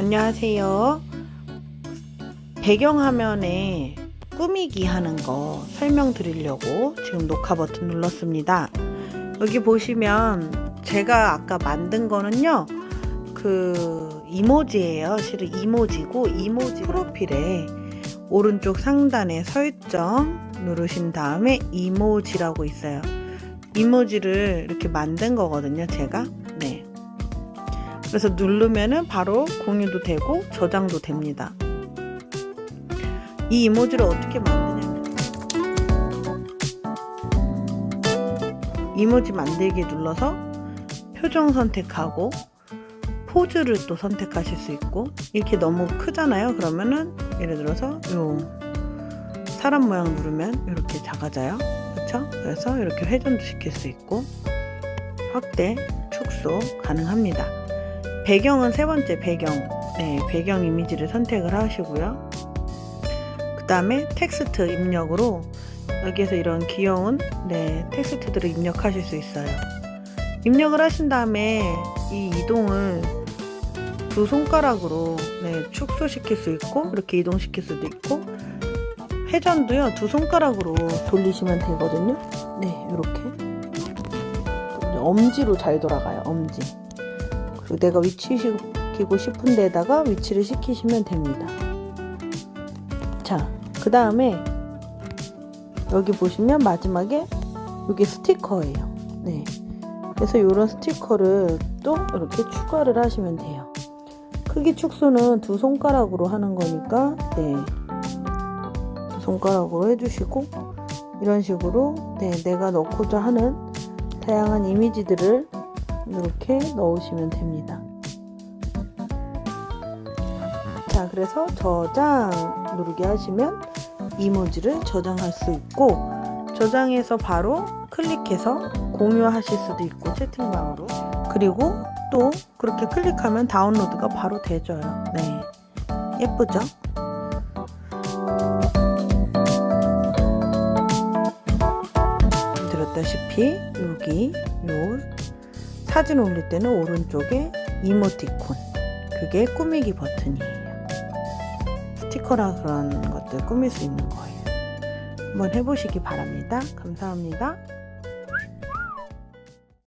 안녕하세요. 배경화면에 꾸미기 하는 거 설명드리려고 지금 녹화 버튼 눌렀습니다. 여기 보시면 제가 아까 만든 거는요. 그 이모지예요. 실은 이모지고 이모지 프로필에 오른쪽 상단에 설정 누르신 다음에 이모지라고 있어요. 이모지를 이렇게 만든 거거든요. 제가. 네. 그래서 누르면은 바로 공유도 되고 저장도 됩니다. 이 이모지를 어떻게 만드냐면 이모지 만들기 눌러서 표정 선택하고 포즈를 또 선택하실 수 있고 이렇게 너무 크잖아요. 그러면은 예를 들어서 요 사람 모양 누르면 이렇게 작아져요. 그렇죠? 그래서 이렇게 회전도 시킬 수 있고 확대, 축소 가능합니다. 배경은 세 번째 배경, 네, 배경 이미지를 선택을 하시고요. 그 다음에 텍스트 입력으로 여기에서 이런 귀여운 네, 텍스트들을 입력하실 수 있어요. 입력을 하신 다음에 이 이동을 두 손가락으로 네, 축소시킬 수 있고 이렇게 이동시킬 수도 있고 회전도요 두 손가락으로 돌리시면 되거든요. 네, 이렇게 엄지로 잘 돌아가요. 엄지. 내가 위치시키고 싶은 데다가 위치를 시키시면 됩니다. 자, 그 다음에 여기 보시면 마지막에 이게 스티커예요. 네. 그래서 이런 스티커를 또 이렇게 추가를 하시면 돼요. 크기 축소는 두 손가락으로 하는 거니까, 네. 두 손가락으로 해주시고, 이런 식으로, 네, 내가 넣고자 하는 다양한 이미지들을 이렇게 넣으시면 됩니다. 자, 그래서 저장 누르게 하시면 이모지를 저장할 수 있고, 저장해서 바로 클릭해서 공유하실 수도 있고, 채팅방으로. 그리고 또 그렇게 클릭하면 다운로드가 바로 되져요. 네. 예쁘죠? 드렸다시피 여기 요 사진 올릴 때는 오른쪽에 이모티콘 그게 꾸미기 버튼이에요. 스티커라 그런 것들 꾸밀 수 있는 거예요. 한번 해보시기 바랍니다. 감사합니다.